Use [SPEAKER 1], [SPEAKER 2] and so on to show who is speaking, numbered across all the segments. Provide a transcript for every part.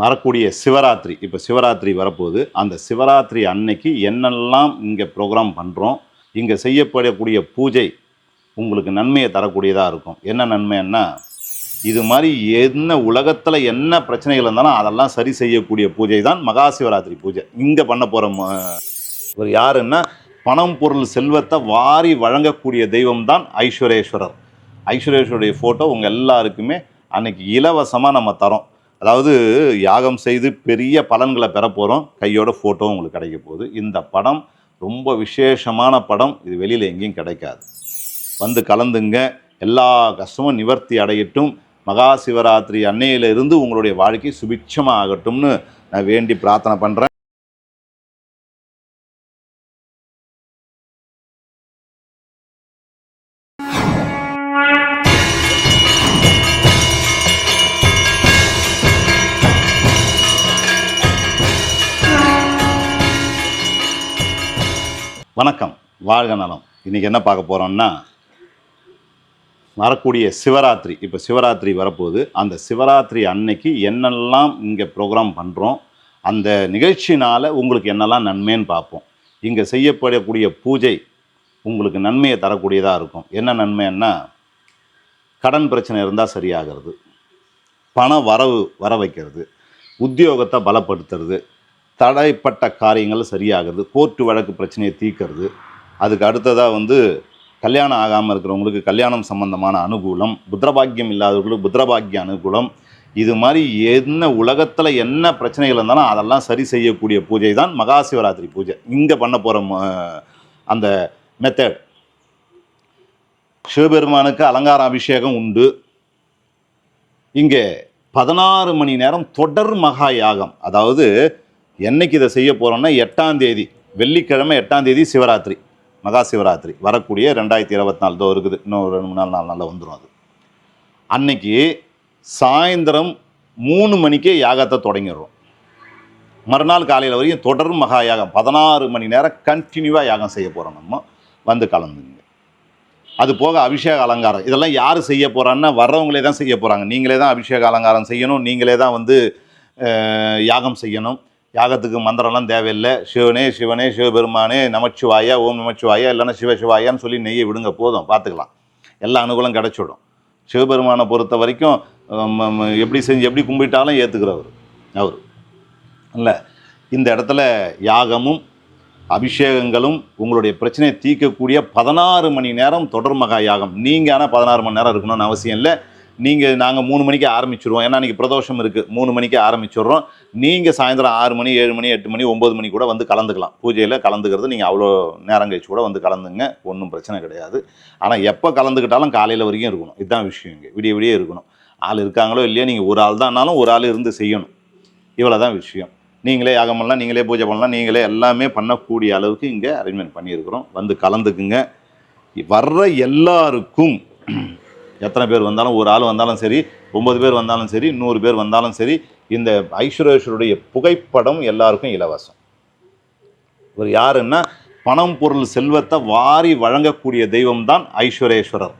[SPEAKER 1] வரக்கூடிய சிவராத்திரி இப்போ சிவராத்திரி வரப்போகுது. அந்த சிவராத்திரி அன்னைக்கு என்னெல்லாம் இங்கே ப்ரோக்ராம் பண்ணுறோம் இங்கே செய்யப்படக்கூடிய பூஜை உங்களுக்கு நன்மையை தரக்கூடியதாக இருக்கும். என்ன நன்மைன்னா இது மாதிரி என்ன உலகத்தில் என்ன பிரச்சனைகள் இருந்தாலும் அதெல்லாம் சரி செய்யக்கூடிய பூஜை தான் மகா சிவராத்திரி பூஜை. இங்கே பண்ண போகிற ஒரு யாருன்னா பணம் பொருள் செல்வத்தை வாரி வழங்கக்கூடிய தெய்வம் தான் ஐஸ்வரேஸ்வரர். ஐஸ்வரேஸ்வருடைய ஃபோட்டோ உங்கள் எல்லாருக்குமே அன்னைக்கு இலவசமாக நம்ம தரோம். அதாவது யாகம் செய்து பெரிய பலன்களை பெற போகிறோம் கையோட ஃபோட்டோ உங்களுக்கு கிடைக்க போகுது. இந்த படம் ரொம்ப விசேஷமான படம். இது வெளியில் எங்கேயும் கிடைக்காது. வந்து கலந்துங்க. எல்லா கஷ்டமும் நிவர்த்தி அடையட்டும். மகா சிவராத்திரி அன்னையிலிருந்து உங்களுடைய வாழ்க்கை சுபிட்சமாக ஆகட்டும்னு நான் வேண்டி பிரார்த்தனை பண்ணுறேன் வணக்கம். வாழ்க நலம். இன்றைக்கி என்ன பார்க்க போகிறோம்னா வரக்கூடிய சிவராத்திரி. இப்போ சிவராத்திரி வரப்போகுது. அந்த சிவராத்திரி அன்னைக்கு என்னெல்லாம் இங்கே ப்ரோக்ராம் பண்ணுறோம் அந்த நிகழ்ச்சினால் உங்களுக்கு என்னெல்லாம் நன்மைன்னு பார்ப்போம். இங்கே செய்யப்படக்கூடிய பூஜை உங்களுக்கு நன்மையை தரக்கூடியதாக இருக்கும். என்ன நன்மைன்னா கடன் பிரச்சனை இருந்தால் சரியாகிறது. பண வரவு வர வைக்கிறது. உத்தியோகத்தை பலப்படுத்துறது. தடைப்பட்ட காரியங்கள் சரியாகிறது கோர்ட்டு வழக்கு பிரச்சனையை தீர்க்கறது. அதுக்கு அடுத்ததாக வந்து கல்யாணம் ஆகாமல் இருக்கிறவங்களுக்கு கல்யாணம் சம்பந்தமான அனுகூலம் புத்திரபாக்கியம் இல்லாதவர்களுக்கு புத்திரபாக்கிய அனுகூலம் இது மாதிரி என்ன உலகத்தில் என்ன பிரச்சனைகள் இருந்தாலும் அதெல்லாம் சரி செய்யக்கூடிய பூஜை தான் மகா சிவராத்திரி பூஜை. இங்கே பண்ண போகிற அந்த மெத்தட் சிவபெருமானுக்கு அலங்கார அபிஷேகம் உண்டு. இங்கே பதினாறு மணி நேரம் தொடர் மகா யாகம். அதாவது என்னைக்கு இதை செய்ய போகிறோம்னா எட்டாம் தேதி வெள்ளிக்கிழமை எட்டாம் தேதி சிவராத்திரி மகா சிவராத்திரி. வரக்கூடிய ரெண்டாயிரத்தி இருபத்தி நாலு தான் இருக்குது. இன்னும் ரெண்டு மூணு நாள் நாலு நாளில் வந்துடும் அது. அன்னைக்கு சாயந்தரம் மூணு மணிக்கே யாகத்தை தொடங்கிடுறோம். மறுநாள் காலையில் வரைக்கும் தொடர் மகா யாகம். பதினாறு மணி நேரம் கண்டினியூவாக யாகம் செய்ய போகிறோம் நம்ம. வந்து கலந்துங்க. அது போக அபிஷேக அலங்காரம். இதெல்லாம் யார் செய்ய போகிறான்னா வர்றவங்களே தான் செய்ய போகிறாங்க நீங்களே தான் அபிஷேக அலங்காரம் செய்யணும். நீங்களே தான் வந்து யாகம் செய்யணும். யாகத்துக்கு மந்திரம்லாம் தேவையில்லை. சிவனே சிவனே சிவபெருமானே நமச்சிவாயா ஓம் நமச்சிவாயா இல்லைன்னா சிவசிவாயான்னு சொல்லி நெய்யை விடுங்க போதும் பார்த்துக்கலாம். எல்லா அனுகூலம் கிடச்சிடும். சிவபெருமானை பொறுத்த வரைக்கும் எப்படி செஞ்சு எப்படி கும்பிட்டாலும் ஏற்றுக்கிறவர் அவர். இல்லை இந்த இடத்துல யாகமும் அபிஷேகங்களும் உங்களுடைய பிரச்சனையை தீர்க்கக்கூடிய பதினாறு மணி நேரம் தொடர் மகா யாகம். நீங்கள் ஆனால் பதினாறு மணி நேரம் இருக்கணும்னு அவசியம் இல்லை. நீங்கள் நாங்கள் மூணு மணிக்கு ஆரம்பிச்சிருவோம். ஏன்னா இன்றைக்கி பிரதோஷம் இருக்குது மூணு மணிக்கு ஆரம்பிச்சிடுறோம். நீங்கள் சாயந்தரம் ஆறு மணி ஏழு மணி எட்டு மணி ஒம்பது மணி கூட வந்து கலந்துக்கலாம். பூஜையில் கலந்துக்கிறது நீங்கள் அவ்வளோ நேரம் கழிச்சு கூட வந்து கலந்துங்க. ஒன்றும் பிரச்சனை கிடையாது. ஆனால் எப்போ கலந்துக்கிட்டாலும் காலையில் வரைக்கும் இருக்கணும். இதுதான் விஷயம் இங்கே. விடிய விடிய இருக்கணும். ஆள் இருக்காங்களோ இல்லையோ நீங்கள் ஒரு ஆள் தான்னாலும் ஒரு ஆள் இருந்து செய்யணும். இவ்வளோ தான் விஷயம். நீங்களே யாகம் பண்ணலாம் நீங்களே பூஜை பண்ணலாம் நீங்களே எல்லாமே பண்ணக்கூடிய அளவுக்கு இங்கே அரேஞ்ச்மெண்ட் பண்ணியிருக்கிறோம். வந்து கலந்துக்குங்க. வர்ற எல்லாருக்கும் எத்தனை பேர் வந்தாலும் ஒரு ஆள் வந்தாலும் சரி ஒம்பது பேர் வந்தாலும் சரி நூறு பேர் வந்தாலும் சரி இந்த ஐஸ்வரேஸ்வருடைய புகைப்படம் எல்லாருக்கும் இலவசம். ஒரு யாருன்னா பணம் பொருள் செல்வத்தை வாரி வழங்கக்கூடிய தெய்வம் தான் ஐஸ்வரேஸ்வரர்.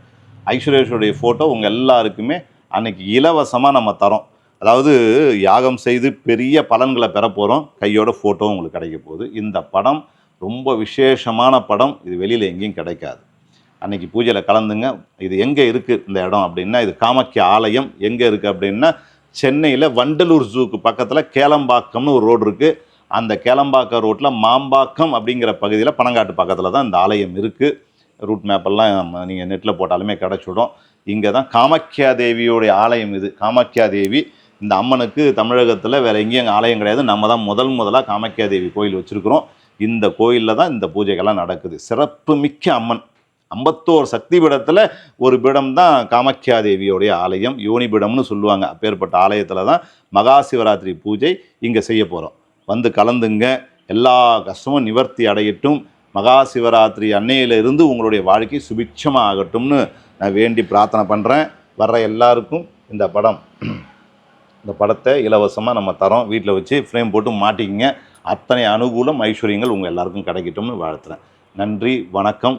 [SPEAKER 1] ஐஸ்வரேஸ்வருடைய ஃபோட்டோ உங்கள் எல்லாருக்குமே அன்னைக்கு இலவசமாக நம்ம தரோம். அதாவது யாகம் செய்து பெரிய பலன்களை பெற போகிறோம் கையோட ஃபோட்டோ உங்களுக்கு கிடைக்க போகுது. இந்த படம் ரொம்ப விசேஷமான படம். இது வெளியில் எங்கேயும் கிடைக்காது. அன்னைக்கு பூஜையில் கலந்துங்க. இது எங்கே இருக்குது இந்த இடம் அப்படின்னா இது காமாக்கிய ஆலயம் எங்கே இருக்குது அப்படின்னா சென்னையில் வண்டலூர் ஜூக்கு பக்கத்தில் கேளம்பாக்கம்னு ஒரு ரோடு இருக்குது அந்த கேளம்பாக்கம் ரோட்டில் மாம்பாக்கம் அப்படிங்கிற பகுதியில் பனங்காட்டு பக்கத்தில் தான் இந்த ஆலயம் இருக்குது ரூட் மேப்பெல்லாம் நீங்கள் நெட்டில் போட்டாலுமே கிடச்சிடும். இங்கே தான் காமாக்கியா தேவியோடைய ஆலயம் இது. காமாக்கியா தேவி இந்த அம்மனுக்கு தமிழகத்தில் வேறு எங்கேயும் ஆலயம் கிடையாது. நம்ம தான் முதல் முதலாக காமாக்கியா தேவி கோயில் வச்சுருக்கிறோம். இந்த கோயிலில் தான் இந்த பூஜைகள்லாம் நடக்குது. சிறப்பு மிக்க அம்மன். ஐம்பத்தோரு சக்தி பீடத்தில் ஒரு பீடம் தான் காமாக்கியா தேவியோடைய ஆலயம் யோனி பீடம்னு சொல்லுவாங்க. அப்பேற்பட்ட ஆலயத்தில் தான் மகா சிவராத்திரி பூஜை இங்கே செய்ய போகிறோம் வந்து கலந்துங்க எல்லா கஷ்டமும் நிவர்த்தி அடையட்டும். மகா சிவராத்திரி அன்னையிலிருந்து உங்களுடைய வாழ்க்கை சுபிட்சமாக ஆகட்டும்னு நான் வேண்டி பிரார்த்தனை பண்ணுறேன் வர்ற எல்லாருக்கும் இந்த படம் இந்த படத்தை இலவசமாக நம்ம தரோம். வீட்டில் வச்சு ஃப்ரேம் போட்டு மாட்டிக்கிங்க. அத்தனை அனுகூலம் ஐஸ்வர்யங்கள் உங்கள் எல்லாருக்கும் கிடைக்கட்டும்னு வாழ்த்துறேன். நன்றி வணக்கம்.